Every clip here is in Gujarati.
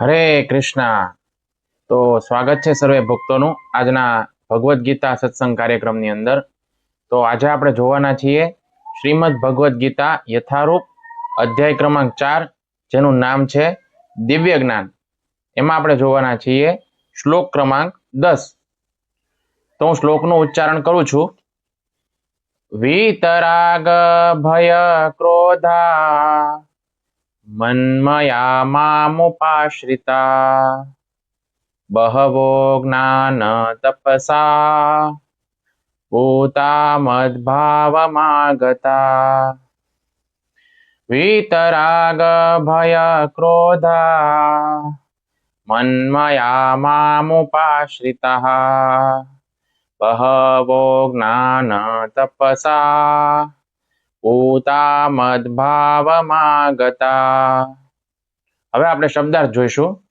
હરે કૃષ્ણ. તો સ્વાગત છે સર્વે ભક્તોનું આજના ભગવદ્ ગીતા સત્સંગ કાર્યક્રમની અંદર. તો આજે આપણે જોવાના છીએ શ્રીમદ ભગવદ્ ગીતા યથારૂપ અધ્યાય ક્રમાંક ચાર, જેનું નામ છે દિવ્ય જ્ઞાન. એમાં આપણે જોવાના છીએ શ્લોક ક્રમાંક દસ. તો હું શ્લોકનું ઉચ્ચારણ કરું છું. વીતરાગ ભય ક્રોધા મન્મયા મામુપાશ્રિતા બહવો જ્ઞાન તપસા ભૂતા મદ્ભાવમાગતા વીતરાગ ભય ક્રોધા મન્મયા મામુપાશ્રિતા મદભાવમાં મદભાવમાગતા હવે આપણે શબ્દાર્થ જોઈશું.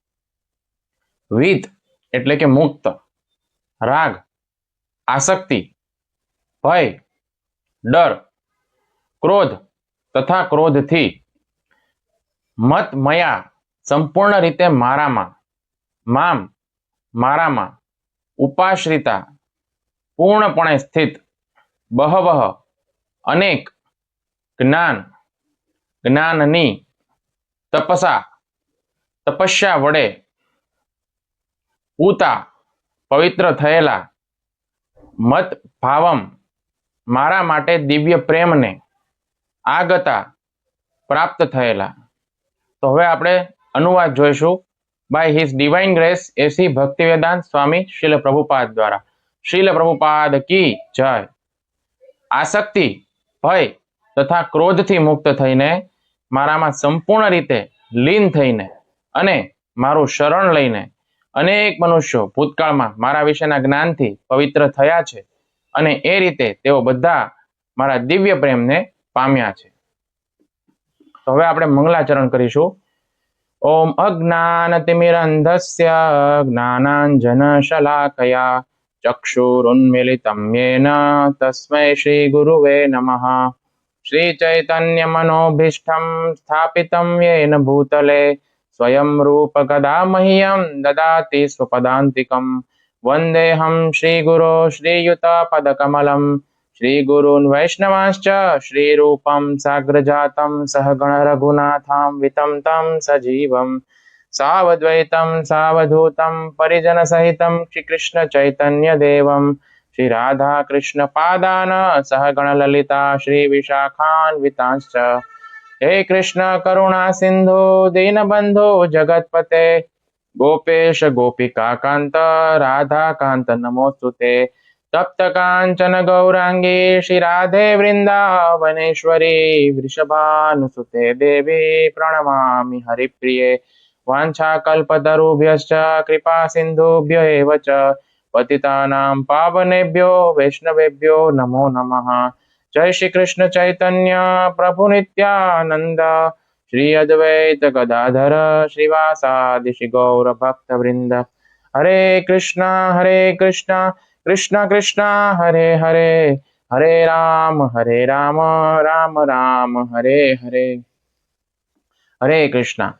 વિત એટલે કે મુક્ત, રાગ, આસક્તિ, ભય, ડર, ક્રોધ તથા ક્રોધથી. મત મયા સંપૂર્ણ રીતે મારામાં, મામ, મારામાં, ઉપાશ્રિતા, પૂર્ણપણે સ્થિત બહવહ અનેક જ્ઞાન જ્ઞાનની તપસા તપસ્યા વડે ઉતા પવિત્ર થયેલા મત ભાવમ મારા માટે દિવ્ય પ્રેમને આગતા પ્રાપ્ત થયેલા. તો હવે આપણે અનુવાદ જોઈશું. By his divine grace AC Bhaktivedanta Swami Srila Prabhupada દ્વારા. શીલ પ્રભુપાદ કી જય. આસક્તિ, ભય તથા ક્રોધથી મુક્ત થઈને મારામાં સંપૂર્ણ રીતે લીન થઈને અને મારું શરણ લઈને અનેક મનુષ્યો ભૂતકાળમાં મારા વિશેના જ્ઞાનથી પવિત્ર થયા છે અને એ રીતે તેઓ બધા મારા દિવ્ય પ્રેમને પામ્યા છે. તો હવે આપણે મંગલાચરણ કરીશું. ઓમ અજ્ઞાન અજ્ઞાનતિમિરંધસ્ય જ્ઞાનાંજનશલાકયા ચક્ષુરુન્મિલિતમ યેન તસ્મૈ શ્રી ગુરુવે નમઃ. श्रीचैतन्यमनोभीष्टं स्थापितं येन भूतले स्वयं रूपकदा मह्यं ददाति स्वपदान्तिकं वन्देऽहं श्रीगुरो श्रीयुतपदकमलं श्रीगुरून् वैष्णवांश्च श्रीरूपं साग्रजातं सहगणरघुनाथां वितं तं सजीवं सावद्वैतं सावधूतं परिजनसहितं श्रीकृष्णचैतन्यदेवं શ્રી રાધા કૃષ્ણ પાદાન સહગણ લલિતા શ્રી વિશાખાન્વિતાંશ હે કૃષ્ણ કરુણા સિંધુ દીનબંધુ જગતપતે ગોપેશ ગોપિકા કાંત રાધા કાંત નમોસ્તુતે તપ્ત કાંચન ગૌરાંગી શ્રી રાધે વૃંદાવનેશ્વરી વૃષભાનુસુતે દેવી પ્રણમામિ હરિપ્રિયે વાંછા કૃપા સિંધુભ્ય એવ ચ પતિતાનામ પાવનેભ્યો વૈષ્ણવેભ્યો નમો નમઃ જય શ્રી કૃષ્ણ ચૈતન્ય પ્રભુ નિત્યાનંદ શ્રી અદ્વૈત ગદાધર શ્રીવાસાદિ શ્રી ગૌર ભક્ત વૃંદ હરે કૃષ્ણ હરે કૃષ્ણ કૃષ્ણ કૃષ્ણ હરે હરે હરે રામ હરે રામ રામ રામ હરે હરે હરે કૃષ્ણ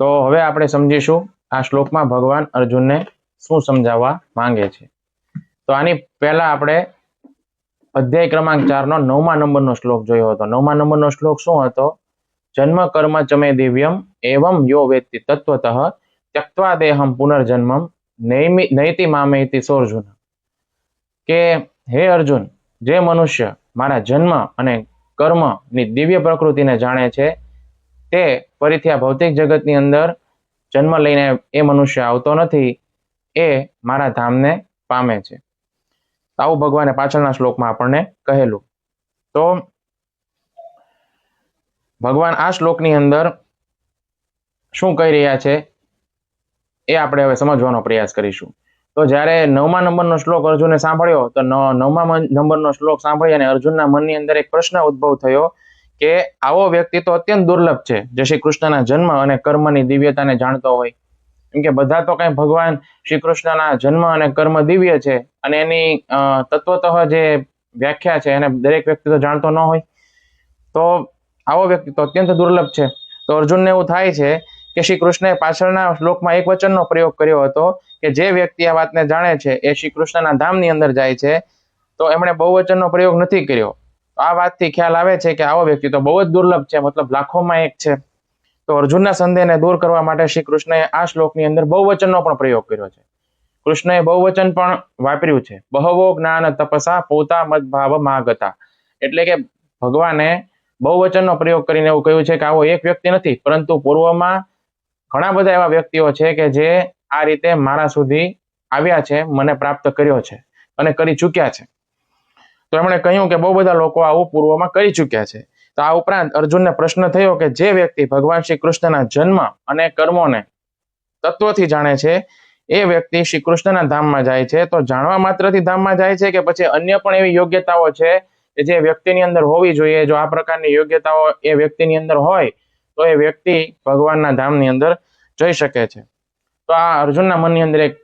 તો હવે આપણે સમજીશું આ શ્લોકમાં ભગવાન અર્જુનને શું સમજાવવા માંગે છે? તો આની પહેલા આપણે અધ્યાય ક્રમાંક ચારનો નવમા નંબરનો શ્લોક જોયો હતો. નવમા નંબરનો શ્લોક શું હતો? જન્મ કર્મ ચમે દિવ્યમ એવમ યો વેત્તિ તત્વત ત્યક્વા દેહમ પુનર્જન્મમ નૈમિ, નૈતિ મામેતિ સોર્જુન. કે હે અર્જુન, જે મનુષ્ય મારા જન્મ અને કર્મની દિવ્ય પ્રકૃતિને જાણે છે, તે ફરીથી આ ભૌતિક જગતની અંદર જન્મ લઈને એ મનુષ્ય આવતો નથી એ મારા ધામને પામે છે. આવું ભગવાને પાછળના શ્લોકમાં આપણને કહેલું. તો ભગવાન આ શ્લોકની અંદર શું કહી રહ્યા છે એ આપણે હવે સમજવાનો પ્રયાસ કરીશું. તો જ્યારે નવમા નંબરનો શ્લોક અર્જુને સાંભળ્યો, તો નવમા નંબરનો શ્લોક સાંભળી અને અર્જુનના મનની અંદર એક પ્રશ્ન ઉદ્ભવ થયો કે આવો વ્યક્તિ તો અત્યંત દુર્લભ છે, જે શ્રી કૃષ્ણના જન્મ અને કર્મની દિવ્યતાને જાણતો હોય. કેમ કે બધા તો કઈ ભગવાન શ્રી કૃષ્ણના જન્મ અને કર્મ દિવ્ય છે અને એની તત્વતઃ જે વ્યાખ્યા છે એને દરેક વ્યક્તિ તો જાણતો ન હોય. તો આવો વ્યક્તિ તો અત્યંત દુર્લભ છે. તો અર્જુનને એવું થાય છે કે શ્રી કૃષ્ણે પાછળના શ્લોકમાં એક વચનનો પ્રયોગ કર્યો હતો કે જે વ્યક્તિ આ વાતને જાણે છે એ શ્રી કૃષ્ણના ધામની અંદર જાય છે. તો એમણે બહુવચનનો પ્રયોગ નથી કર્યો. આ વાતથી ખ્યાલ આવે છે કે આવો વ્યક્તિ તો બહુ જ દુર્લભ છે, મતલબ લાખોમાં એક છે. તો અર્જુનના સંદેહને દૂર કરવા માટે શ્રી કૃષ્ણએ આ શ્લોકની અંદર બહુવચનનો પણ પ્રયોગ કર્યો છે. કૃષ્ણએ બહુવચન પણ વાપર્યું છે. બહવો જ્ઞાન તપસા પોતા મદભાવ માગતા. એટલે કે ભગવાને બહુવચનનો પ્રયોગ કરીને એવું કહ્યું છે કે આવો એક વ્યક્તિ નથી, પરંતુ પૂર્વમાં ઘણા બધા એવા વ્યક્તિઓ છે કે જે આ રીતે મારા સુધી આવ્યા છે, મને પ્રાપ્ત કર્યો છે અને કરી ચૂક્યા છે. તો એમણે કહ્યું કે બહુ બધા લોકો આવું પૂર્વમાં કરી ચૂક્યા છે. તો આ ઉપરાંત અર્જુનને પ્રશ્ન થયો કે જે વ્યક્તિ ભગવાન શ્રી કૃષ્ણના જન્મ અને કર્મોને તત્વથી જાણે છે, એ વ્યક્તિ શ્રી કૃષ્ણના ધામમાં જાય છે, તો જાણવા માત્રથી ધામમાં જાય છે કે પછી અન્ય પણ એવી યોગ્યતાઓ છે કે જે વ્યક્તિની અંદર હોવી જોઈએ? જો આ પ્રકારની યોગ્યતાઓ એ વ્યક્તિની અંદર હોય, તો એ વ્યક્તિ ભગવાનના ધામની અંદર જઈ શકે છે. તો આ અર્જુનના મનની અંદર એક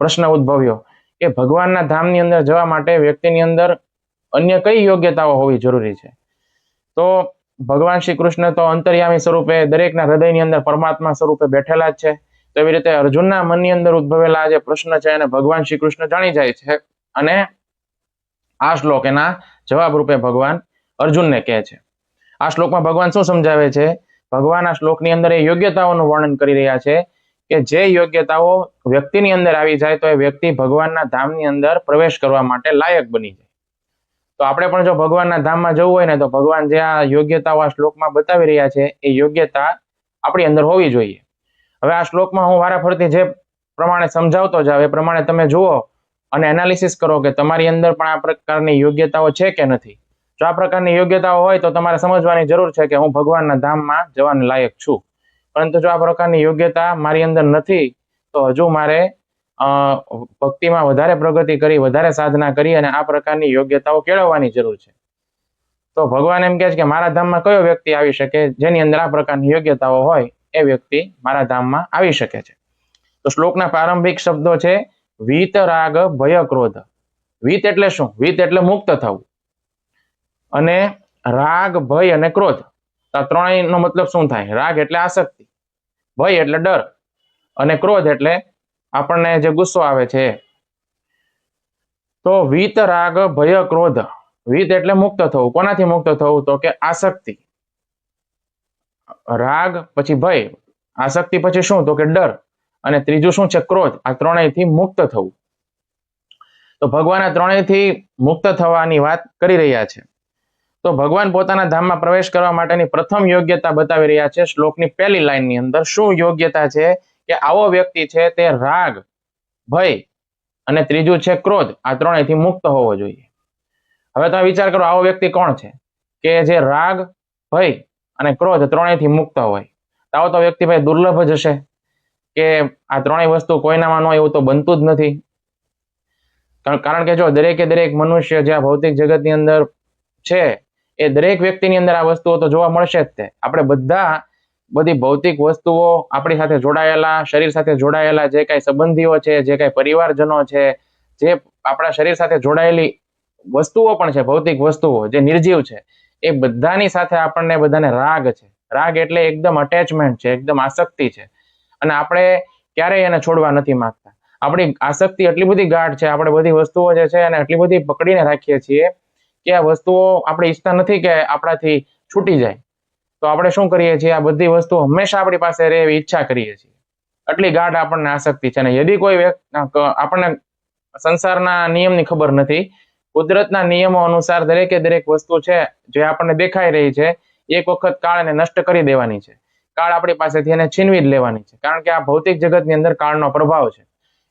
પ્રશ્ન ઉદ્ભવ્યો કે ભગવાનના ધામની અંદર જવા માટે વ્યક્તિની અંદર અન્ય કઈ યોગ્યતાઓ હોવી જરૂરી છે? તો ભગવાન શ્રી કૃષ્ણ તો અંતર્યામી સ્વરૂપે દરેકના હૃદયની અંદર પરમાત્મા સ્વરૂપે બેઠેલા જ છે. તો એવી રીતે અર્જુનના મનની અંદર ઉદ્ભવેલા જે પ્રશ્ન છે એને ભગવાન શ્રી કૃષ્ણ જાણી જાય છે અને આ શ્લોક એના જવાબ રૂપે ભગવાન અર્જુનને કહે છે. આ શ્લોકમાં ભગવાન શું સમજાવે છે? ભગવાન આ શ્લોકની અંદર એ યોગ્યતાઓનું વર્ણન કરી રહ્યા છે કે જે યોગ્યતાઓ વ્યક્તિની અંદર આવી જાય તો એ વ્યક્તિ ભગવાનના ધામની અંદર પ્રવેશ કરવા માટે લાયક બની જાય. તો આપણે પણ જો ભગવાનના ધામમાં જવું હોય ને, તો ભગવાન જે આ યોગ્યતાઓ આ શ્લોકમાં બતાવી રહ્યા છે, એ યોગ્યતા આપણી અંદર હોવી જોઈએ. હવે આ શ્લોકમાં હું વારાફરતી જે પ્રમાણે સમજાવતો જાવ એ પ્રમાણે તમે જુઓ અને એનાલિસિસ કરો કે તમારી અંદર પણ આ પ્રકારની યોગ્યતાઓ છે કે નથી. જો આ પ્રકારની યોગ્યતાઓ હોય, તો તમારે સમજવાની જરૂર છે કે હું ભગવાનના ધામમાં જવાને લાયક છું. પરંતુ જો આ પ્રકારની યોગ્યતા મારી અંદર નથી, તો હજુ મારે ભક્તિમાં વધારે પ્રગતિ કરી, વધારે સાધના કરી અને આ પ્રકારની યોગ્યતાઓ કેળવવાની જરૂર છે. તો ભગવાન એમ કહે છે કે મારા ધામમાં કયો વ્યક્તિ આવી શકે? જેની અંદર આ પ્રકારની યોગ્યતાઓ હોય, એ વ્યક્તિ મારા ધામમાં આવી શકે છે. તો શ્લોકના પ્રારંભિક શબ્દો છે, વીત રાગ ભય ક્રોધ. વીત એટલે શું? વીત એટલે મુક્ત થવું. અને રાગ, ભય અને ક્રોધ. આ ત્રણેયનો મતલબ શું થાય? રાગ એટલે આસક્તિ, ભય એટલે ડર અને ક્રોધ એટલે આપણને જે ગુસ્સો આવે છે, તો વિત રાગ ભય ક્રોધ. વિત એટલે મુક્ત થવું. કોનાથી મુક્ત થવું? તો કે આસક્તિ. રાગ પછી ભય. આસક્તિ પછી શું? તો કે ડર. અને ત્રીજું શું છે? ક્રોધ. આ ત્રણેયથી મુક્ત થવું. તો ભગવાન આ ત્રણેયથી મુક્ત થવાની વાત કરી રહ્યા છે. તો ભગવાન પોતાના ધામમાં પ્રવેશ કરવા માટેની પ્રથમ યોગ્યતા બતાવી રહ્યા છે. શ્લોકની પહેલી લાઈનની અંદર શું યોગ્યતા છે? કે આવો વ્યક્તિ છે તે રાગ, ભય અને ત્રીજું છે ક્રોધ. આ ત્રણેયથી મુક્ત હોવો જોઈએ. હવે તમે વિચાર કરો આવો વ્યક્તિ કોણ છે? કે જે રાગ, ભય અને ક્રોધ ત્રણેયથી મુક્ત હોય. આવો તો વ્યક્તિ ભાઈ દુર્લભ જ હશે. કે આ ત્રણેય વસ્તુ કોઈનામાં ન એવું તો બનતું જ નથી. કારણ કે જો દરેકે દરેક મનુષ્ય જે આ ભૌતિક જગતની અંદર છે, એ દરેક વ્યક્તિની અંદર આ વસ્તુઓ તો જોવા મળશે જ તે. આપણે બધા બધી ભૌતિક વસ્તુઓ આપણી સાથે જોડાયેલા, શરીર સાથે જોડાયેલા, જે કાંઈ સંબંધીઓ છે, જે કાંઈ પરિવારજનો છે, જે આપણા શરીર સાથે જોડાયેલી વસ્તુઓ પણ છે, ભૌતિક વસ્તુઓ, જે નિર્જીવ છે, એ બધાની સાથે આપણને બધાને રાગ છે. રાગ એટલે એકદમ અટેચમેન્ટ છે, એકદમ આસક્તિ છે. અને આપણે ક્યારેય એને છોડવા નથી માંગતા. આપણી આસક્તિ એટલી બધી ગાઢ છે, આપણે બધી વસ્તુઓ જે છે એને એટલી બધી પકડીને રાખીએ છીએ કે આ વસ્તુઓ આપણે ઈચ્છતા નથી કે આપણાથી છૂટી જાય. તો આપણે શું કરીએ છીએ? આ બધી વસ્તુઓ હંમેશા આપણી પાસે રહે એવી ઈચ્છા કરીએ છીએ. એટલી ગાઢ આપણને આસક્તિ છે અને યદી કોઈ આપણને સંસારના નિયમની ખબર નથી. કુદરતના નિયમો અનુસાર દરેકે દરેક વસ્તુ છે, જે આપણને દેખાઈ રહી છે, એક વખત કાળને નષ્ટ કરી દેવાની છે. કાળ આપણી પાસેથી એને છીનવી જ લેવાની છે. કારણ કે આ ભૌતિક જગતની અંદર કાળનો પ્રભાવ છે.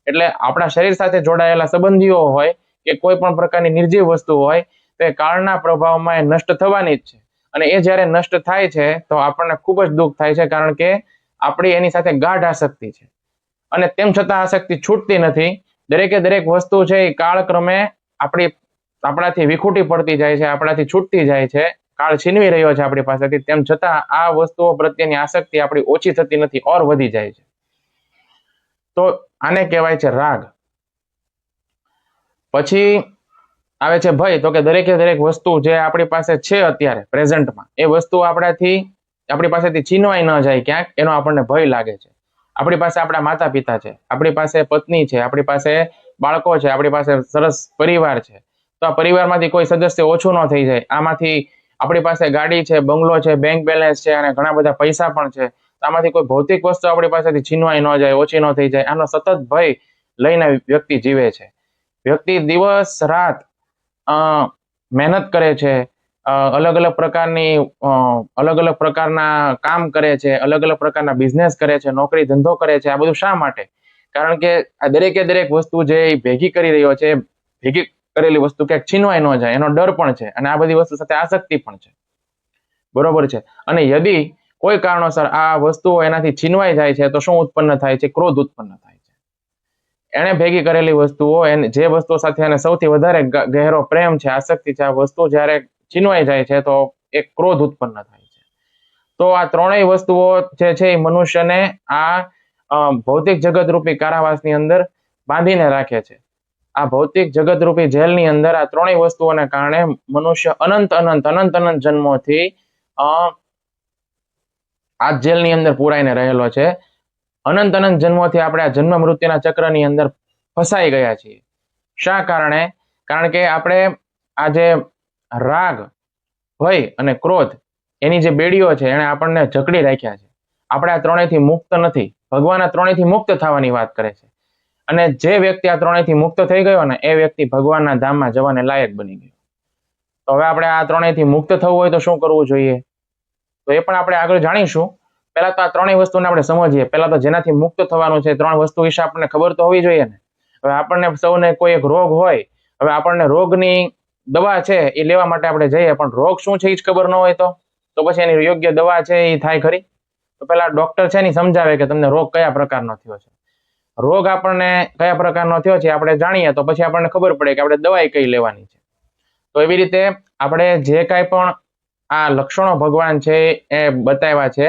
એટલે આપણા શરીર સાથે જોડાયેલા સંબંધીઓ હોય કે કોઈ પણ પ્રકારની નિર્જીવ વસ્તુ હોય, તો એ કાળના પ્રભાવમાં એ નષ્ટ થવાની જ છે. અને એ જ્યારે નષ્ટ થાય છે, તો આપણને ખૂબ જ દુઃખ થાય છે, કારણ કે આપણી એની સાથે ગાઢ આસક્તિ છે. અને તેમ છતાં આસક્તિ છૂટતી નથી. દરેકે દરેક વસ્તુ છે એ કાળક્રમે આપણી, આપણાથી વિખૂટી પડતી જાય છે, આપણાથી છૂટતી જાય છે. કાળ છીનવી રહ્યો છે આપણી પાસેથી. તેમ છતાં આ વસ્તુઓ પ્રત્યેની આસક્તિ આપણી ઓછી થતી નથી, ઓર વધી જાય છે. તો આને કહેવાય છે રાગ. પછી આવે છે ભય, તો કે દરેકે દરેક વસ્તુ જે આપણી પાસે છે અત્યારે, પ્રેઝન્ટમાં, એ વસ્તુ આપણાથી, આપણી પાસેથી છીનવાઈ ન જાય ક્યાંક, એનો આપણને ભય લાગે છે. આપણી પાસે આપણા માતા પિતા છે, આપણી પાસે પત્ની છે, આપણી પાસે બાળકો છે, આપણી પાસે સરસ પરિવાર છે. તો આ પરિવારમાંથી કોઈ સદસ્ય ઓછું ન થઈ જાય. આમાંથી આપણી પાસે ગાડી છે, બંગલો છે બેંક બેલેન્સ છે, અને ઘણા બધા પૈસા પણ છે. આમાંથી કોઈ ભૌતિક વસ્તુ આપણી પાસેથી છીનવાઈ ન જાય, ઓછી ન થઈ જાય. આનો સતત ભય લઈને વ્યક્તિ જીવે છે. વ્યક્તિ દિવસ, રાત મહેનત કરે છે અલગ અલગ પ્રકારની અલગ અલગ પ્રકારના કામ કરે છે અલગ અલગ પ્રકારના બિઝનેસ કરે છે, નોકરી ધંધો કરે છે, આ બધું શા માટે? કારણ કે આ દરેકે દરેક વસ્તુ જે ભેગી કરી રહ્યો છે ભેગી કરેલી વસ્તુ ક્યાંક છીનવાઈ ન જાય, એનો ડર પણ છે અને આ બધી વસ્તુ સાથે આસક્તિ પણ છે. બરોબર છે. અને યદી કોઈ કારણોસર આ વસ્તુઓ એનાથી છીનવાઈ જાય છે, તો શું ઉત્પન્ન થાય છે? ક્રોધ ઉત્પન્ન થાય એણે ભેગી કરેલી વસ્તુઓ એને, જે વસ્તુઓ સાથે એને સૌથી વધારે ગહેરો પ્રેમ છે, આસક્તિ છે, આ વસ્તુ જ્યારે છીનવાઈ જાય છે તો એક ક્રોધ ઉત્પન્ન થાય છે. તો આ ત્રણેય વસ્તુઓ જે છે એ મનુષ્યને આ ભૌતિક જગતરૂપી કારાવાસની અંદર બાંધીને રાખે છે. આ ભૌતિક જગત રૂપી જેલની અંદર આ ત્રણેય વસ્તુઓને કારણે મનુષ્ય અનંત અનંત અનંત અનંત જન્મોથી આ જેલની અંદર પુરાઈને રહેલો છે. અનંત અનંત જન્મોથી આપણે આ જન્મ મૃત્યુના ચક્રની અંદર ફસાઈ ગયા છીએ. શા કારણે? કારણ કે આપણે આ જે રાગ, ભય અને ક્રોધ એની જે બેડીઓ છે એણે આપણને જકડી રાખ્યા છે. આપણે આ ત્રણેયથી મુક્ત નથી. ભગવાન આ ત્રણેયથી મુક્ત થવાની વાત કરે છે. અને જે વ્યક્તિ આ ત્રણેયથી મુક્ત થઈ ગયો ને, એ વ્યક્તિ ભગવાનના ધામમાં જવાને લાયક બની ગયો. તો હવે આપણે આ ત્રણેયથી મુક્ત થવું હોય તો શું કરવું જોઈએ? તો એ પણ આપણે આગળ જાણીશું. પહેલા તો આ ત્રણેય વસ્તુને આપણે સમજીએ. પહેલા તો જેનાથી મુક્ત થવાનું છે ત્રણ વસ્તુ વિશે આપણને ખબર તો હોવી જોઈએ ને. હવે આપણને સૌને કોઈ એક રોગ હોય, હવે આપણને રોગની દવા છે એ લેવા માટે આપણે જઈએ, પણ રોગ શું છે એ જ ખબર ન હોય તો? તો પછી એની યોગ્ય દવા છે એ થાય ખરી? તો પેલા ડોક્ટર છે ને સમજાવે કે તમને રોગ કયા પ્રકારનો થયો છે. રોગ આપણને કયા પ્રકારનો થયો છે આપણે જાણીએ, તો પછી આપણને ખબર પડે કે આપણે દવાઈ કઈ લેવાની છે. તો એવી રીતે આપણે જે કાંઈ પણ આ લક્ષણો ભગવાન છે એ બતાવ્યા છે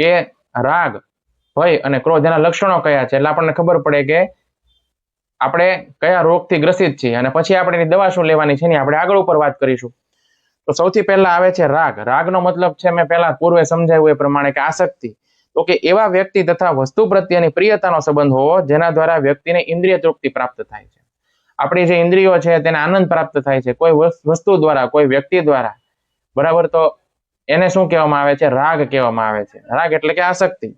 કે રાગ, ભય અને ક્રોધ એના લક્ષણો કયા છે? એટલે આપણને ખબર પડે કે આપણે કયા રોગથી ગ્રસિત છીએ અને પછી આપણે એની દવા શું લેવાની છે એની આપણે આગળ ઉપર વાત કરીશું. તો સૌથી પહેલા આવે છે રાગ. રાગનો મતલબ છે મેં પહેલા પૂર્વે સમજાવ્યું એ પ્રમાણે કે આસક્તિ. તો કે એવા વ્યક્તિ તથા વસ્તુ પ્રત્યેની પ્રિયતાનો સંબંધ હોવો જેના દ્વારા વ્યક્તિને ઇન્દ્રિય તૃપ્તિ પ્રાપ્ત થાય છે. આપણી જે ઇન્દ્રિયો છે તેને આનંદ પ્રાપ્ત થાય છે. કોઈ વસ્તુ દ્વારા, કોઈ વ્યક્તિ દ્વારા. બરાબર? તો એને શું કહેવામાં આવે છે? રાગ કહેવામાં આવે છે. રાગ એટલે કે આસક્તિ.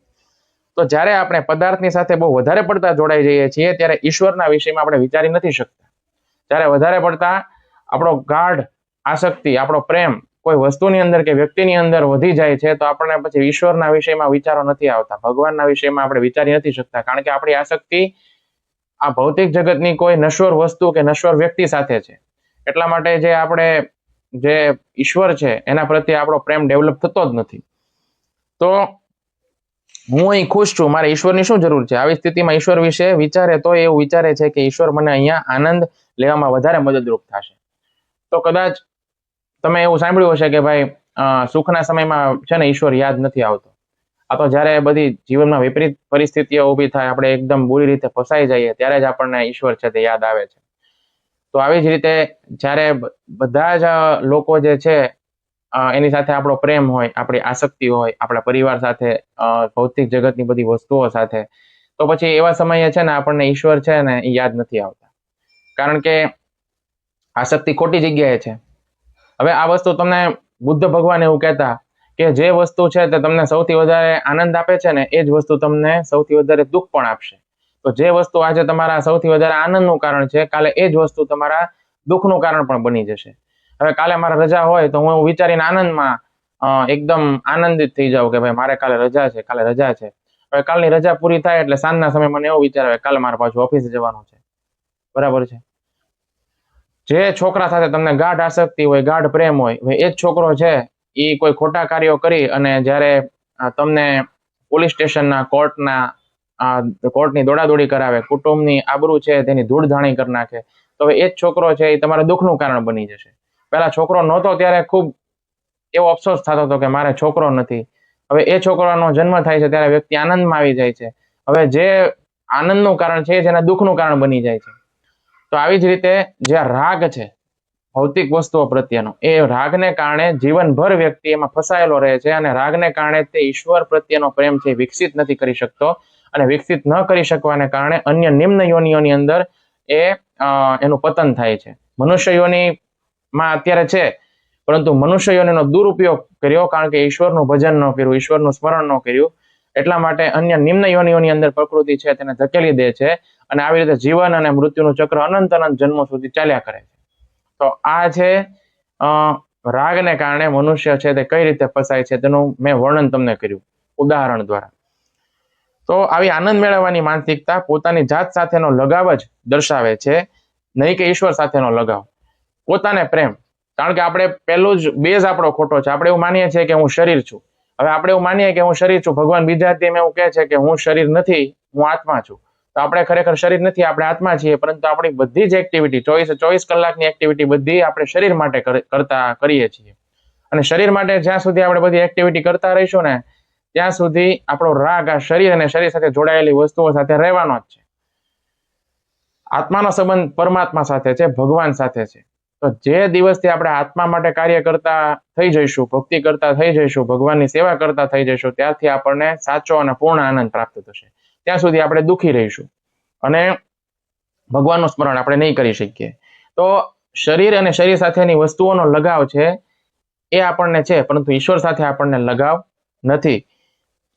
તો જ્યારે આપણે પદાર્થની સાથે બહુ વધારે પડતા જોડાઈ જઈએ છીએ, ત્યારે ઈશ્વરના વિષયમાં આપણે વિચારી નથી શકતા. જ્યારે વધારે પડતા આપણો ગાઢ આસક્તિ, આપણો પ્રેમ કોઈ વસ્તુની અંદર કે વ્યક્તિની અંદર વધી જાય છે, તો આપણને પછી ઈશ્વરના વિષયમાં વિચારો નથી આવતા. ભગવાનના વિષયમાં આપણે વિચારી નથી શકતા, કારણ કે આપણી આસક્તિ આ ભૌતિક જગતની કોઈ નશ્વર વસ્તુ કે નશ્વર વ્યક્તિ સાથે છે. એટલા માટે જે આપણે જે ઈશ્વર છે, એના પ્રત્યે આપણો પ્રેમ ડેવલપ થતો જ નથી. તો હું અહીં ખુશ છું, મારે ઈશ્વરની શું જરૂર છે? આવી સ્થિતિમાં ઈશ્વર વિશે વિચારે તો એવું વિચારે છે કે ઈશ્વર મને અહીંયા આનંદ લેવામાં વધારે મદદરૂપ થશે. તો કદાચ તમે એવું સાંભળ્યું હશે કે ભાઈ સુખના સમયમાં છે ને ઈશ્વર યાદ નથી આવતો. આ તો જ્યારે બધી જીવનમાં વિપરીત પરિસ્થિતિઓ ઊભી થાય, આપણે એકદમ બુરી રીતે ફસાઈ જઈએ, ત્યારે જ આપણને ઈશ્વર છે તે યાદ આવે છે. તો આવી જ રીતે જ્યારે બધા જ લોકો જે છે એની સાથે આપણો પ્રેમ હોય, આપણી આસક્તિ હોય, આપણા પરિવાર સાથે ભૌતિક જગતની બધી વસ્તુઓ સાથે, તો પછી એવા સમયે છે ને આપણને ઈશ્વર છે ને એ યાદ નથી આવતા. કારણ કે આસક્તિ ખોટી જગ્યાએ છે. હવે આ વસ્તુ તમને બુદ્ધ ભગવાન એવું કહેતા કે જે વસ્તુ છે તે તમને સૌથી વધારે આનંદ આપે છે ને એ જ વસ્તુ તમને સૌથી વધારે દુઃખ પણ આપશે. તો જે વસ્તુ આજે તમારા સૌથી વધારે આનંદનું કારણ છે, કાલે એ જ વસ્તુ તમારા દુઃખનું કારણ પણ બની જશે. હવે કાલે મારે રજા હોય તો હું વિચારીને આનંદમાં એકદમ આનંદિત થઈ જાઉં કે ભાઈ મારે કાલે રજા છે, કાલે રજા છે. હવે કાલની રજા પૂરી થાય એટલે સાંજના સમય મને એવું વિચાર આવે કાલે મારે પાછું ઓફિસે જવાનું છે. બરાબર છે? જે છોકરા સાથે તમને ગાઢ આસક્તિ હોય, ગાઢ પ્રેમ હોય એ જ છોકરો છે એ કોઈ ખોટા કાર્યો કરી અને જ્યારે તમને પોલીસ સ્ટેશનના કોર્ટના કોર્ટની દોડાદોડી કરાવે, કુટુંબની આબરૂ છે, તેની ધૂળધાણી કરી નાખે. તો હવે એ જ છોકરો છે, એ તમારા દુઃખનું કારણ બની જશે. પહેલા છોકરો નહોતો, ત્યારે ખૂબ એવો અફસોસ થતો હતો કે મારે છોકરો નથી. હવે એ છોકરાનો જન્મ થાય છે, ત્યારે વ્યક્તિ આનંદમાં આવી જાય છે. હવે જે આનંદનું કારણ છે, એ જ એના દુઃખનું કારણ બની જાય છે. તો આવી જ રીતે જે રાગ છે, ભૌતિક વસ્તુઓ પ્રત્યેનો, એ રાગને કારણે જીવનભર વ્યક્તિ એમાં ફસાયેલો રહે છે અને રાગને કારણે તે ઈશ્વર પ્રત્યેનો પ્રેમ છે વિકસિત નથી કરી શકતો. અને વિકસિત ન કરી શકવાને કારણે અન્ય નિમ્ન યોનિઓની અંદર એ એનું પતન થાય છે. મનુષ્ય યોનિમાં અત્યારે છે, પરંતુ મનુષ્ય યોનિનો દુરુપયોગ કર્યો કારણ કે ઈશ્વરનું ભજન ન કર્યું, ઈશ્વરનું સ્મરણ ન કર્યું. એટલા માટે અન્ય નિમ્ન યોનિઓની અંદર પ્રકૃતિ છે તેને ધકેલી દે છે અને આવી રીતે જીવન અને મૃત્યુનું ચક્ર અનંત અનંત જન્મો સુધી ચાલ્યા કરે છે. તો આ છે રાગને કારણે મનુષ્ય છે તે કઈ રીતે ફસાય છે તેનું મેં વર્ણન તમને કર્યું. ઉદાહરણ દ્વારા. તો આવી આનંદ મેળવવાની માનસિકતા પોતાની જાત સાથેનો લગાવ જ દર્શાવે છે. નહીં કે ઈશ્વર સાથેનો લગાવ. પોતાને પ્રેમ. કારણ કે આપણે પહેલું જ બેઝ આપણો ખોટો છે. આપણે એવું માનીએ છીએ કે હું શરીર છું. હવે આપણે એવું માનીએ કે હું શરીર છું. ભગવાન બીજા તેમ એવું કહે છે કે હું શરીર નથી, હું આત્મા છું. તો આપણે ખરેખર શરીર નથી, આપણે આત્મા છીએ. પરંતુ આપણી બધી જ એક્ટિવિટી ચોવીસ ચોવીસ કલાકની એક્ટિવિટી બધી આપણે શરીર માટે કરતા કરીએ છીએ. અને શરીર માટે જ્યાં સુધી આપણે બધી એક્ટિવિટી કરતા રહીશું ને ત્યાં સુધી આપણો રાગ આ શરીર અને શરીર સાથે જોડાયેલી વસ્તુઓ સાથે રહેવાનો જ છે. આત્માનો સંબંધ પરમાત્મા સાથે છે, ભગવાન સાથે છે. તો જે દિવસથી આપણે આત્મા માટે કાર્ય કરતા થઈ જઈશું, ભક્તિ કરતા થઈ જઈશું, ભગવાનની સેવા કરતા થઈ જઈશું, ત્યારથી આપણને સાચો અને પૂર્ણ આનંદ પ્રાપ્ત થશે. ત્યાં સુધી આપણે દુઃખી રહીશું. અને ભગવાનનું સ્મરણ આપણે નહીં કરી શકીએ. તો શરીર અને શરીર સાથેની વસ્તુઓનો લગાવ છે, એ આપણને છે, પરંતુ ઈશ્વર સાથે આપણને લગાવ નથી.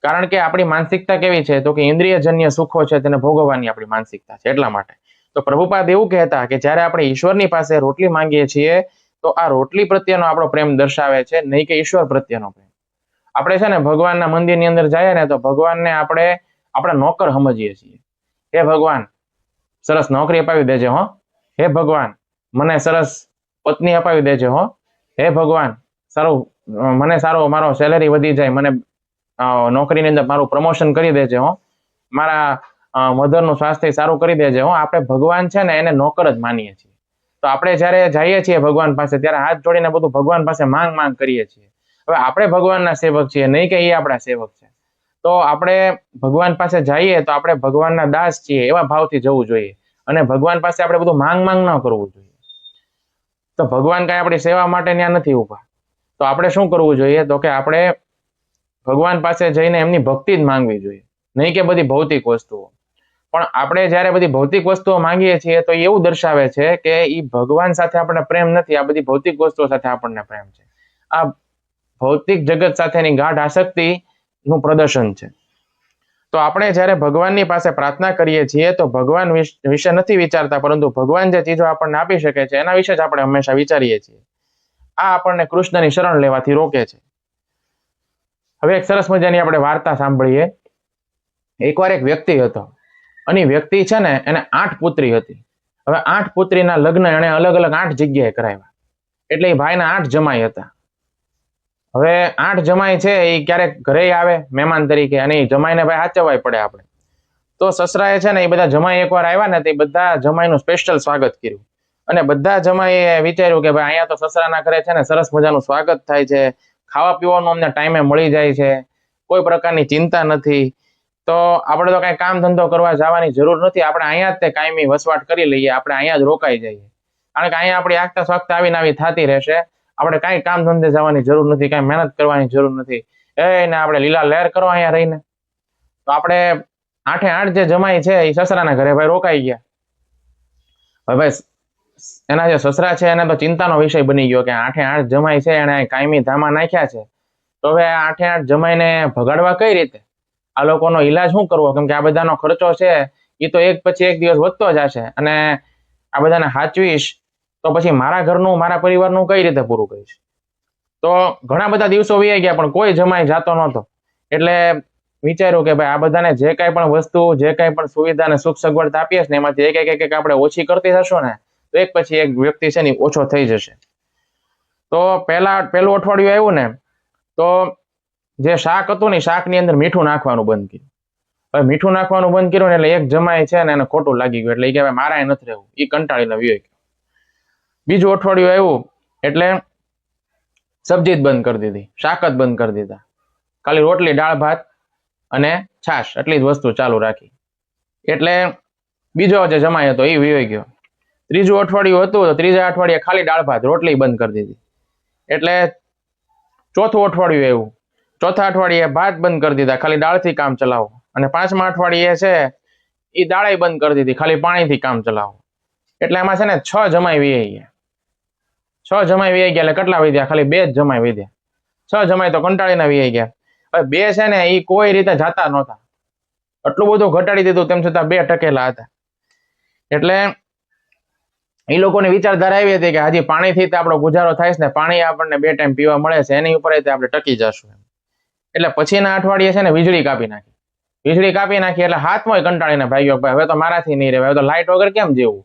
કારણ કે આપણી માનસિકતા કેવી છે? તો કે ઇન્દ્રિયજન્ય સુખો છે તેને ભોગવવાની આપણી માનસિકતા છે એટલા માટે. તો પ્રભુપાદ એવું કહેતા કે જ્યારે આપણે ઈશ્વરની પાસે રોટલી માંગીએ છીએ, તો આ રોટલી પ્રત્યેનો આપણો પ્રેમ દર્શાવે છે, નહીં કે ઈશ્વર પ્રત્યેનો પ્રેમ. આપણે છે ને ભગવાનના મંદિરની અંદર જઈએ ને, તો ભગવાનને આપણે આપણા નોકર સમજીએ છીએ. હે ભગવાન, સરસ નોકરી અપાવી દેજે હો. હે ભગવાન, મને સરસ પત્ની અપાવી દેજે હો. હે ભગવાન, સારું મને સારો, મારો સેલેરી વધી જાય, મને નોકરીની અંદર મારું પ્રમોશન કરી દેજે, હો. મારા મધરનું સ્વાસ્થ્ય સારું કરી દેજે, હો. આપણે ભગવાન છે ને, એને નોકર જ માનીએ છીએ. તો આપણે જ્યારે જઈએ છીએ ભગવાન પાસે, ત્યારે હાથ જોડીને બધું ભગવાન પાસે માંગ માંગ કરીએ છીએ. હવે આપણે ભગવાનના સેવક છીએ, નહીં કે એ આપણા સેવક છે. તો આપણે ભગવાન પાસે જઈએ, તો આપણે ભગવાનના દાસ છીએ, એવા ભાવથી જવું જોઈએ. અને ભગવાન પાસે આપણે બધું માંગ માંગ ન કરવું જોઈએ. તો ભગવાન કાંઈ આપણી સેવા માટે ત્યાં નથી ઊભા. તો આપણે શું કરવું જોઈએ? તો કે આપણે ભગવાન પાસે જઈને એમની ભક્તિ જ માંગવી જોઈએ. નહીં કે બધી ભૌતિક વસ્તુઓ. પણ આપણે જ્યારે બધી ભૌતિક વસ્તુઓ માંગીએ છીએ, તો એવું દર્શાવે છે કે એ ભગવાન સાથે આપણને પ્રેમ નથી, આ બધી ભૌતિક વસ્તુઓ સાથે આપણને પ્રેમ છે. આ ભૌતિક જગત સાથેની ગાઢ આસક્તિ નું પ્રદર્શન છે. તો આપણે જ્યારે ભગવાનની પાસે પ્રાર્થના કરીએ છીએ, તો ભગવાન વિશ- નથી વિચારતા, પરંતુ ભગવાન જે ચીજો આપણને આપી શકે છે, એના વિશે જ આપણે હંમેશા વિચારીએ છીએ. આ આપણને કૃષ્ણની શરણ લેવાથી રોકે છે. હવે એક સરસ મજાની આપણે વાર્તા સાંભળીએ. એકવાર એક વ્યક્તિ હતો. અને વ્યક્તિ છે ને, એને આઠ પુત્રી હતી. હવે આઠ પુત્રીના લગ્ન એણે અલગ અલગ આઠ જગ્યાએ કરાવ્યા. એટલે એ ભાઈના આઠ જમાઈ હતા. હવે આઠ જમાઈ છે, એ ક્યારેક ઘરે આવે મહેમાન તરીકે અને એ જમાઈને ભાઈ હાચવાય પડે આપણે. તો સસરાએ છે ને, એ બધા જમાઈ એકવાર આવ્યા ને, તે બધા જમાઈનું સ્પેશિયલ સ્વાગત કર્યું. અને બધા જમાઈએ વિચાર્યું કે ભાઈ અહીંયા તો સસરાના ઘરે છે ને, સરસ મજાનું સ્વાગત થાય છે. ખાવા પીવાનું અમને ટાઈમે મળી જાય છે. કોઈ પ્રકારની ચિંતા નથી. તો આપણે તો કાંઈ કામ ધંધો કરવા જવાની જરૂર નથી. આપણે અહીંયા જ તે કાયમી વસવાટ કરી લઈએ. આપણે અહીંયા જ રોકાઈ જઈએ. કારણ કે અહીંયા આપણી આગતા સ્વાગતા આવીને આવી થતી રહેશે. આપણે કાંઈ કામ ધંધે જવાની જરૂર નથી. કાંઈ મહેનત કરવાની જરૂર નથી. એને આપણે લીલા લહેર કરો અહીંયા રહીને. તો આપણે આઠે આઠ જે જમાઈ છે એ સસરાના ઘરે ભાઈ રોકાઈ ગયા. હવે ભાઈ એના જે સસરા છે, એને તો ચિંતાનો વિષય બની ગયો કે આઠે આઠ જમાઈ છે એને કાયમી ધામા નાખ્યા છે. તો હવે આઠે આઠ જમાઈને ભગાડવા કઈ રીતે? આ લોકોનો ઈલાજ શું કરવો? કેમ કે આ બધાનો ખર્ચો છે એ તો એક પછી એક દિવસ વધતો જશે. અને આ બધાને હાચવીશ, તો પછી મારા ઘરનું, મારા પરિવારનું કઈ રીતે પૂરું કરીશ? તો ઘણા બધા દિવસો વી ગયા, પણ કોઈ જમાઈ જાતો નહોતો. એટલે વિચાર્યું કે ભાઈ આ બધાને જે કાંઈ પણ વસ્તુ, જે કાંઈ પણ સુવિધા અને સુખ સગવડતા આપીએ ને, એમાંથી એક એક એક આપણે ઓછી કરતી થશું ને તો એક પછી એક વ્યક્તિ છે ને ઓછો થઈ જશે. તો પહેલા, પહેલું અઠવાડિયું આવ્યું ને, તો જે શાક હતું ને શાકની અંદર મીઠું નાખવાનું બંધ કર્યું. હવે મીઠું નાખવાનું બંધ કર્યું ને એટલે એક જમાય છે ને એને ખોટું લાગી ગયું. એટલે એ કહેવાય મારા નથી રહેવું. એ કંટાળીને ગયો. બીજું અઠવાડિયું આવ્યું એટલે સબ્જી જ બંધ કરી દીધી. શાક જ બંધ કરી દીધા. ખાલી રોટલી, દાળ, ભાત અને છાશ. એટલી જ વસ્તુ ચાલુ રાખી. એટલે બીજો જે જમાય હતો એ વિયો ગયો. ત્રીજું અઠવાડિયું હતું તો ત્રીજા અઠવાડિયે ખાલી દાળ ભાત, રોટલી બંધ કરી દીધી. એટલે ચોથું અઠવાડિયું એવું ચોથા અઠવાડિયે ભાત બંધ કરી દીધા, ખાલી દાળથી કામ ચલાવો. અને પાંચમા અઠવાડિયે છે એ દાળે બંધ કરી દીધી, ખાલી પાણીથી કામ ચલાવો. એટલે એમાં છે ને છ જમાઈ વી ગયા. છ જમાઈ વી ગયા એટલે કેટલા ગયા ખાલી બે જ જમાઈ વધ્યા. છ જમાઈ તો કંટાળીને વી ગયા. હવે બે છે ને એ કોઈ રીતે જાતા નહોતા. આટલું બધું ઘટાડી દીધું, તેમ છતાં બે ટકેલા હતા. એટલે એ લોકોની વિચારધારા એવી હતી કે હજી પાણીથી આપણો ગુજારો થાય છે ને પાણી આપણને બે ટાઈમ પીવા મળે છે, એની ઉપર આપણે ટકી જશું. એટલે પછીના અઠવાડિયે છે ને વીજળી કાપી નાખી. વીજળી કાપી નાખી એટલે હાથમાં કંટાળીને ભાગ્યો ભાઈ હવે તો મારાથી નહીં રહે હવે તો લાઇટ વગર કેમ જીવવું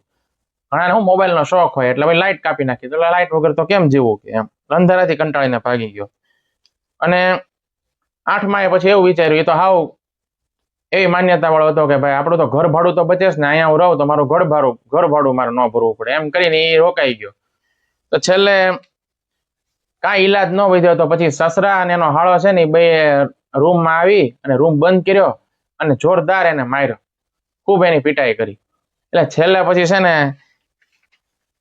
ઘણાને હું મોબાઈલનો શોખ હોય એટલે ભાઈ લાઇટ કાપી નાખી એટલે લાઇટ વગર તો કેમ જીવવું કે એમ? અંધારાથી કંટાળીને ભાગી ગયો. અને આઠમાએ પછી એવું વિચાર્યું એ તો હાવ એવી માન્યતા વાળો હતો કે ભાઈ, આપણું તો ઘર ભાડું તો બચે ને, અહીંયા હું રહું તો મારું ઘર ભાડું ઘર ભાડું મારે ન ભરવું પડે. એમ કરીને એ રોકાઈ ગયો. તો છેલ્લે કાંઈ ઈલાજ ન વધ્યો તો પછી સસરા અને એનો હાળો છે ને એ બે રૂમમાં આવી અને રૂમ બંધ કર્યો અને જોરદાર એને માર્યો. ખૂબ એની પીટાઈ કરી. એટલે છેલ્લે પછી છે ને,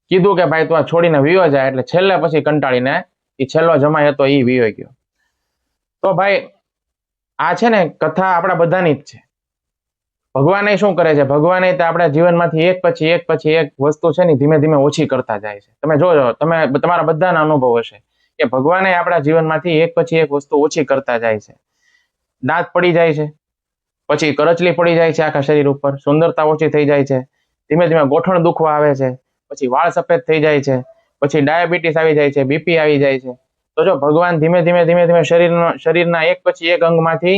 કીધું કે ભાઈ, તું આ છોડીને વિયો જાય એટલે છેલ્લે પછી કંટાળીને એ છેલ્લો જમાય હતો એ વિયો ગયો. તો ભાઈ આ છે ને કથા આપણા બધાની જ છે. ભગવાને શું કરે છે? ભગવાને તો આપણા જીવનમાંથી એક પછી એક પછી એક વસ્તુ છે ને ધીમે ધીમે ઓછી કરતા જાય છે. તમે જોજો, તમે તમારા બધાના અનુભવ હશે કે ભગવાને આપણા જીવનમાંથી એક પછી એક વસ્તુ ઓછી કરતા જાય છે. દાંત પડી જાય છે, પછી કરચલી પડી જાય છે આખા શરીર ઉપર, સુંદરતા ઓછી થઈ જાય છે, ધીમે ધીમે ગોઠણ દુખવા આવે છે, પછી વાળ સફેદ થઈ જાય છે, પછી ડાયાબિટીસ આવી જાય છે, બીપી આવી જાય છે. તો જો ભગવાન ધીમે ધીમે ધીમે ધીમે શરીરનો શરીરના એક પછી એક અંગમાંથી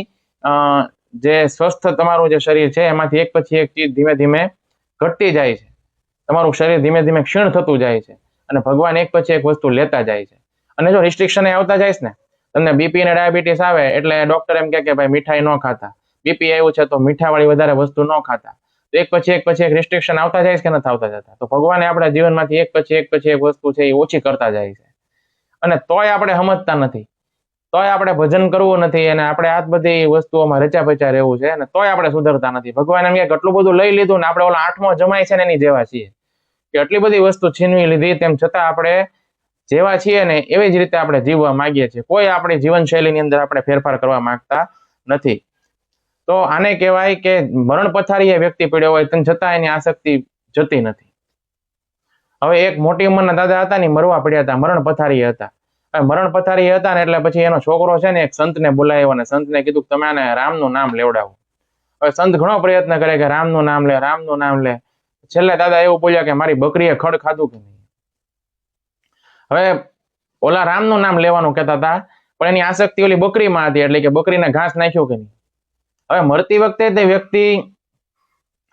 જે સ્વસ્થ તમારું જે શરીર છે, એમાંથી એક પછી એક ચીજ ધીમે ધીમે ઘટતી જાય છે. તમારું શરીર ધીમે ધીમે ક્ષીણ થતું જાય છે અને ભગવાન એક પછી એક વસ્તુ લેતા જાય છે. અને જો રિસ્ટ્રિક્શન આવતા જાય ને, તમને બીપી અને ડાયાબિટીસ આવે એટલે ડોક્ટર એમ કહે કે ભાઈ મીઠાઈ ન ખાતા. બીપી આવ્યું છે તો મીઠાવાળી વધારે વસ્તુ ન ખાતા. એક પછી એક પછી એક રિસ્ટ્રિક્શન આવતા જાય છે કે નથી આવતા જતા? તો ભગવાને આપણા જીવનમાંથી એક પછી એક પછી એક વસ્તુ છે એ ઓછી કરતા જાય છે. અને તોય આપણે સમજતા નથી. તોય આપણે ભજન કરવું નથી અને આપણે આ બધી વસ્તુઓમાં રચા પચા રહેવું છે અને તોય આપણે સુધરતા નથી. ભગવાન એમ કે આટલું બધું લઈ લીધું ને આપણે ઓલા આઠમો જમાય છે ને એની જેવા છીએ. કે આટલી બધી વસ્તુ છીનવી લીધી તેમ છતાં આપણે જેવા છીએ ને એવી જ રીતે આપણે જીવવા માંગીએ છીએ. કોઈ આપણી જીવનશૈલીની અંદર આપણે ફેરફાર કરવા માંગતા નથી. તો આને કહેવાય કે મરણ પથારીએ વ્યક્તિ પીડ્યો હોય તેમ છતાં એની આસક્તિ જતી નથી. હવે એક મોટી ઉંમરના દાદા હતા ને મરવા પડ્યા હતા, મરણ પથારી હતા. હવે મરણ પથારી હતા ને એટલે પછી એનો છોકરો છે ને એક સંતને બોલાવ્યો અને સંતને કીધું તમે આને રામનું નામ લેવડાવો. હવે સંત ઘણો પ્રયત્ન કરે કે રામનું નામ લે, રામનું નામ લે. છેલ્લે દાદા એવું બોલ્યા કે મારી બકરીએ ખડ ખાધું કે નહીં? હવે ઓલા રામનું નામ લેવાનું કહેતા હતા, પણ એની આસક્તિ ઓલી બકરીમાં હતી એટલે કે બકરીને ઘાસ નાખ્યું કે નહીં? હવે મરતી વખતે તે વ્યક્તિ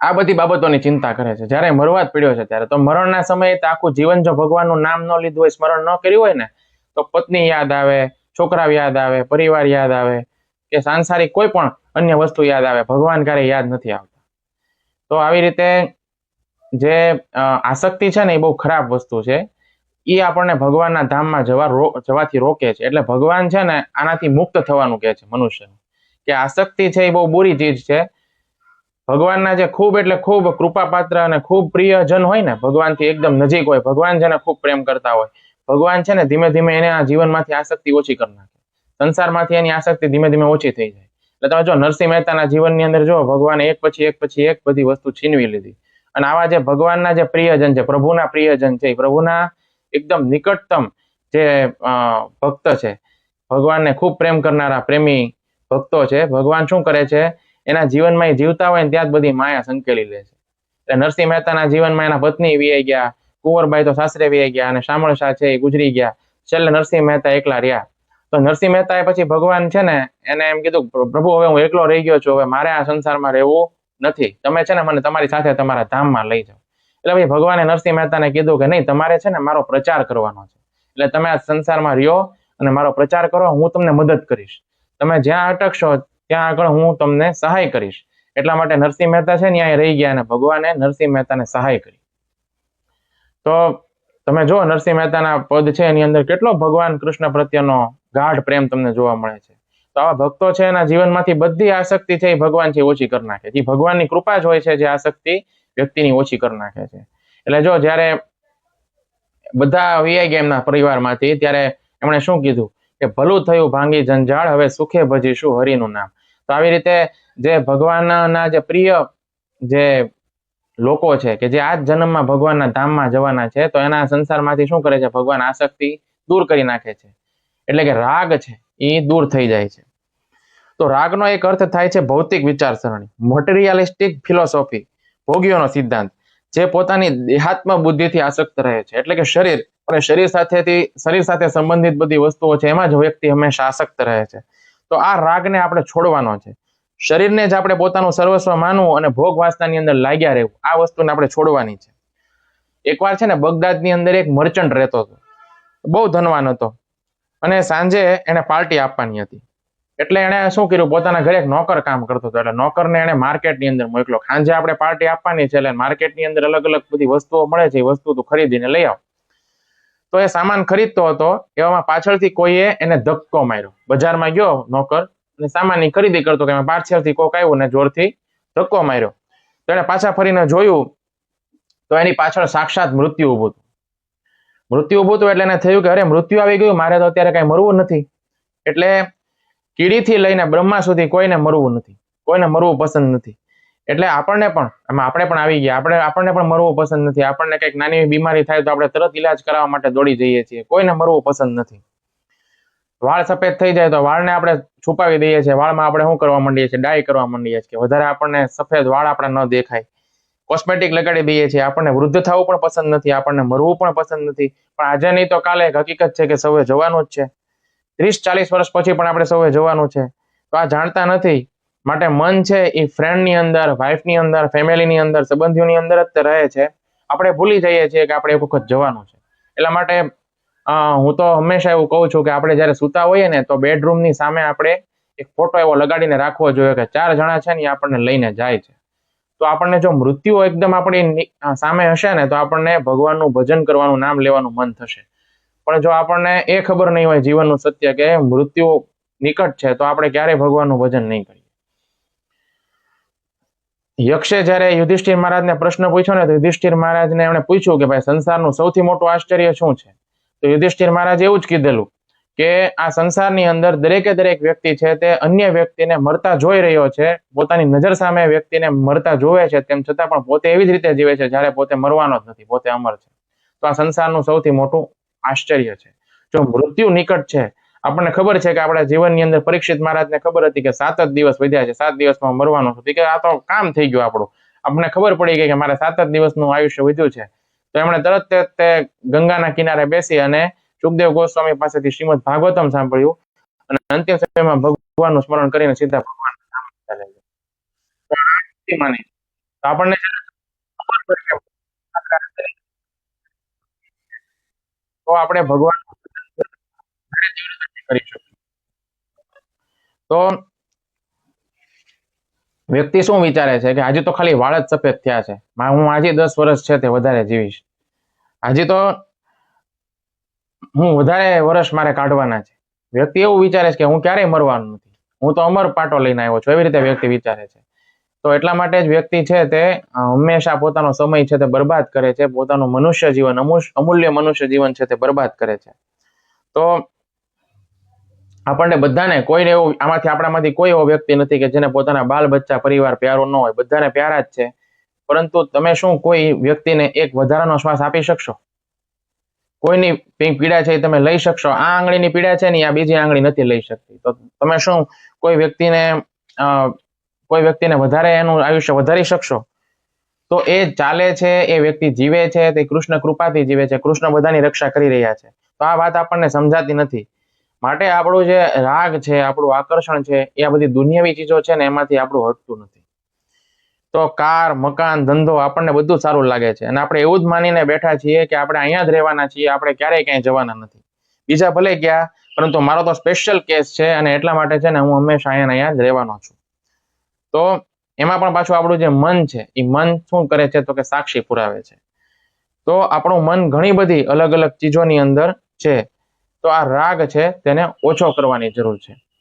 આ બધી બાબતોની ચિંતા કરે છે. જ્યારે મરવા જ પીડ્યો છે ત્યારે. તો મરણના સમયે તો આખું જીવન જો ભગવાનનું નામ ન લીધું હોય, સ્મરણ ન કર્યું હોય ને, તો પત્ની યાદ આવે છોકરા યાદ આવે, પરિવાર યાદ આવે, કે સાંસારિક કોઈ પણ અન્ય વસ્તુ યાદ આવે, ભગવાન ક્યારે યાદ નથી આવતા. તો આવી રીતે જે આસક્તિ છે ને એ બહુ ખરાબ વસ્તુ છે. એ આપણને ભગવાનના ધામમાં જવા જવાથી રોકે છે. એટલે ભગવાન છે ને આનાથી મુક્ત થવાનું કહે છે મનુષ્યને. કે આસક્તિ છે એ બહુ બુરી ચીજ છે. ભગવાનના જે ખૂબ એટલે ખૂબ કૃપાપાત્ર અને ખૂબ પ્રિયજન હોય ને, ભગવાનથી એકદમ નજીક હોય, ભગવાન જેને ખૂબ પ્રેમ કરતા હોય, ભગવાન છે ને ધીમે ધીમે એને આ જીવનમાંથી આસક્તિ ઓછી કરી નાખે. સંસારમાંથી એની આસક્તિ ધીમે ધીમે ઓછી થઈ જાય. એટલે તમે જો નરસિંહ મહેતાના જીવનની અંદર જો ભગવાને એક પછી એક પછી એક બધી વસ્તુ છીનવી લીધી. અને આવા જે ભગવાનના જે પ્રિયજન છે, પ્રભુના પ્રિયજન છે, એ પ્રભુના એકદમ નિકટતમ જે ભક્ત છે, ભગવાનને ખૂબ પ્રેમ કરનારા પ્રેમી ભક્તો છે, ભગવાન શું કરે છે? એના જીવનમાં એ જીવતા હોય ને ત્યાં જ બધી માયા સંકેલી લે છે. એટલે નરસિંહ મહેતાના જીવનમાં એના પત્ની વિયાઈ ગયા, કુંવરબાઈ તો સાસરે વિયાઈ ગયા અને શામળ શાહ છે એ ગુજરી ગયા. છેલ્લે નરસિંહ મહેતા એકલા રહ્યા. તો નરસિંહ મહેતાએ પછી ભગવાન છે ને એને એમ કીધું પ્રભુ હવે હું એકલો રહી ગયો છું, હવે મારે આ સંસારમાં રહેવું નથી. તમે છે ને મને તમારી સાથે તમારા ધામમાં લઈ જાઓ. એટલે ભાઈ ભગવાને નરસિંહ મહેતાને કીધું કે, નહીં, તમારે છે ને મારો પ્રચાર કરવાનો છે. એટલે તમે આ સંસારમાં રહ્યો અને મારો પ્રચાર કરો, હું તમને મદદ કરીશ. તમે જ્યાં અટકશો ત્યાં આગળ હું તમને સહાય કરીશ. એટલા માટે નરસિંહ મહેતા છે ને અહીંયા રહી ગયા અને ભગવાને નરસિંહ મહેતાને સહાય કરી. તો તમે જો નરસિંહ મહેતાના પદ છે, એની અંદર કેટલો ભગવાન કૃષ્ણ પ્રત્યેનો ગાઢ પ્રેમ તમને જોવા મળે છે. તો આવા ભક્તો છે, એના જીવનમાંથી બધી આસક્તિ છે, એ ભગવાન છે ઓછી કરી નાખે એ ભગવાનની કૃપા જ હોય છે, જે આસક્તિ વ્યક્તિની ઓછી કરી નાખે છે. એટલે જો જ્યારે બધા વીઆઈ ગેમના પરિવારમાંથી, ત્યારે એમણે શું કીધું? કે ભલું થયું, ભાંગી જંજાળ, હવે સુખે ભજીશું હરિનું નામ. તો આવી રીતે જે ભગવાનના જે પ્રિય જે લોકો છે કે જે આ જ જન્મમાં ભગવાનના ધામમાં જવાના છે, તો એના સંસારમાંથી શું કરે છે? ભગવાન આસક્તિ દૂર કરી નાખે છે. એટલે કે રાગ છે એ દૂર થઈ જાય છે. તો રાગનો એક અર્થ થાય છે ભૌતિક વિચારસરણી, મટીરિયાલિસ્ટિક ફિલોસોફી, ભોગીઓનો સિદ્ધાંત, જે પોતાની દેહાત્મ બુદ્ધિથી આસક્ત રહે છે. એટલે કે શરીર, અને શરીર સાથેથી, શરીર સાથે સંબંધિત બધી વસ્તુઓ છે, એમાં જ વ્યક્તિ હંમેશા આસક્ત રહે છે. તો આ રાગને આપણે છોડવાનો છે. શરીરને જ આપણે પોતાનું સર્વસ્વ માનવું અને ભોગ વાસનાની અંદર લાગ્યા રહેવું, આ વસ્તુને આપણે છોડવાની છે. એકવાર છે ને બગદાદની અંદર એક મર્ચન્ટ રહેતો હતો. બહુ ધનવાન હતો. અને સાંજે એને પાર્ટી આપવાની હતી. એટલે એણે શું કર્યું? પોતાના ઘરે એક નોકર કામ કરતો હતો. એટલે નોકરને એણે માર્કેટની અંદર મોકલો સાંજે આપણે પાર્ટી આપવાની છે એટલે માર્કેટની અંદર અલગ અલગ બધી વસ્તુઓ મળે છે. એ વસ્તુ તું ખરીદીને લઈ આવ. તો એ સામાન ખરીદતો હતો, એવામાં પાછળથી કોઈએ એને ધક્કો માર્યો. બજારમાં ગયો નોકર અને સામાનની ખરીદી કરતો કે પાછળથી કોક આવ્યો ને જોરથી ધક્કો માર્યો. તો એને પાછા ફરીને જોયું તો એની પાછળ સાક્ષાત મૃત્યુ ઊભું હતું. મૃત્યુ ઊભું હતું એટલે એને થયું કે અરે મૃત્યુ આવી ગયું, મારે તો અત્યારે કઈ મરવું નથી. એટલે કીડીથી લઈને બ્રહ્મા સુધી કોઈને મરવું નથી. કોઈને મરવું પસંદ નથી. એટલે આપણને પણ આપણે પણ આવી ગયા. આપણે, આપણને પણ મરવું પસંદ નથી. આપણને કંઈક નાની બીમારી થાય તો આપણે તરત ઈલાજ કરાવવા માટે દોડી જઈએ છીએ. કોઈને મરવું પસંદ નથી. વાળ સફેદ થઈ જાય તો વાળને આપણે છુપાવી દઈએ છીએ. વાળમાં આપણે શું કરવા માંડીએ છીએ? ડાય કરવા માંડીએ છીએ કે વધારે આપણને સફેદ વાળ આપણે ન દેખાય. કોસ્મેટિક લગાડી દઈએ છીએ. આપણને વૃદ્ધ થવું પણ પસંદ નથી. આપણને મરવું પણ પસંદ નથી. પણ આજે નહીં તો કાલે એક હકીકત છે કે સૌએ જવાનું જ છે. ત્રીસ ચાલીસ વર્ષ પછી પણ આપણે સૌએ જવાનું છે. તો આ જાણતા નથી. માટે મન છે એ ફ્રેન્ડની અંદર વાઈફની અંદર ફેમિલીની અંદર, સંબંધીઓની અંદર જ રહે છે. આપણે ભૂલી જઈએ છીએ કે આપણે એક વખત જવાનું છે. એટલા માટે હું તો હંમેશા એવું કહું છું કે આપણે જ્યારે સૂતા હોઈએ ને, તો બેડરૂમની સામે આપણે એક ફોટો એવો લગાડીને રાખવો જોઈએ કે ચાર જણા છે ને એ આપણને લઈને જાય છે. તો આપણને જો મૃત્યુ એકદમ આપણી સામે હશે ને, તો આપણને ભગવાનનું ભજન કરવાનું, નામ લેવાનું મન થશે. પણ જો આપણને એ ખબર નહીં હોય જીવનનું સત્ય કે મૃત્યુ નિકટ છે, તો આપણે ક્યારેય ભગવાનનું ભજન નહીં કરીએ. યક્ષે જ્યારે યુધિષ્ઠિર મહારાજને પ્રશ્ન પૂછ્યો ને તો યુધિષ્ઠિર મહારાજને એમણે પૂછ્યું કે ભાઈ સંસારનું સૌથી મોટું આશ્ચર્ય શું છે? તો યુધિષ્ઠિર મહારાજ એવું જ કીધેલું કે આ સંસારની અંદર દરેકે દરેક વ્યક્તિ છે તે અન્ય વ્યક્તિને મરતા જોઈ રહ્યો છે, પોતાની નજર સામે વ્યક્તિને મરતા જોવે છે, તેમ છતાં પણ પોતે એવી જ રીતે જીવે છે જ્યારે પોતે મરવાનો જ નથી, પોતે અમર છે. તો આ સંસારનું સૌથી મોટું આશ્ચર્ય છે. જો મૃત્યુ નિકટ છે આપણને ખબર છે કે આપણા જીવનની અંદર પરીક્ષિત મહારાજને ખબર હતી કે સાત જ દિવસ વધ્યા છે. સાત દિવસમાં મરવાનું હતું. કે આ તો કામ થઈ ગયું આપણું. આપણને ખબર પડી ગઈ કે મારે સાત જ દિવસનું આયુષ્ય વધ્યું છે. તો એમણે તરત તે ગંગાના કિનારે બેસી અને સુખદેવ ગોસ્વામી પાસેથી શ્રીમદ ભાગવતમ સાંભળ્યું અને અંતિમ સમયમાં ભગવાનનું સ્મરણ કરીને સીધા ભગવાન આપણને તો આપણે ભગવાન કરી શકું. તો વ્યક્તિ શું વિચારે છે કે આજે તો ખાલી વાળ જ સફેદ થયા છે? હું આજે દસ વર્ષ છે તે વધારે જીવીશ. આજે તો હું વધારે વર્ષ મારે કાઢવાના છે. વ્યક્તિ એવું વિચારે છે કે હું ક્યારેય મરવાનું નથી. હું તો અમર પાટો લઈને આવ્યો છું, એવી રીતે વ્યક્તિ વિચારે છે. તો એટલા માટે જ વ્યક્તિ છે તે હંમેશા પોતાનો સમય છે તે બરબાદ કરે છે, પોતાનું મનુષ્ય જીવન અમૂલ્ય મનુષ્ય જીવન છે તે બરબાદ કરે છે. તો આપણને બધાને કોઈને એવું, આમાંથી આપણામાંથી કોઈ એવો વ્યક્તિ નથી કે જેને પોતાના બાલ બચ્ચા પરિવાર પ્યારો ન હોય. બધાને પ્યારા જ છે. પરંતુ તમે શું કોઈ વ્યક્તિને એક વધારાનો શ્વાસ આપી શકશો? કોઈની પીડા છે એ તમે લઈ શકશો? આ આંગળીની પીડા છે ને, આ બીજી આંગળી નથી લઈ શકતી. તો તમે શું કોઈ વ્યક્તિને કોઈ વ્યક્તિને વધારે એનું આયુષ્ય વધારી શકશો? તો એ ચાલે છે, એ વ્યક્તિ જીવે છે, તે કૃષ્ણ કૃપાથી જીવે છે, કૃષ્ણ બધાની રક્ષા કરી રહ્યા છે. તો આ વાત આપણને સમજાતી નથી. માટે આપણું જે રાગ છે, આપણું આકર્ષણ છે, એ આ બધી દુનિયાવી ચીજો છે ને એમાંથી આપણું હટતું નથી. તો કાર, મકાન, ધંધો આપણને બધું સારું લાગે છે. અને આપણે એવું જ માનીને બેઠા છીએ કે આપણે અહીંયા જ રહેવાના છીએ, આપણે ક્યારેય ક્યાંય જવાના નથી. બીજા ભલે ગયા, પરંતુ મારો તો સ્પેશિયલ કેસ છે અને એટલા માટે છે ને હું હંમેશા અહીંયા અહીંયા જ રહેવાનો છું. તો એમાં પણ પાછું આપણું જે મન છે એ મન શું કરે છે તો કે સાક્ષી પુરાવે છે. તો આપણું મન ઘણી બધી અલગ અલગ ચીજોની અંદર છે. તો આ રાગ છે તેને ઓછો કરવાની જરૂર છે.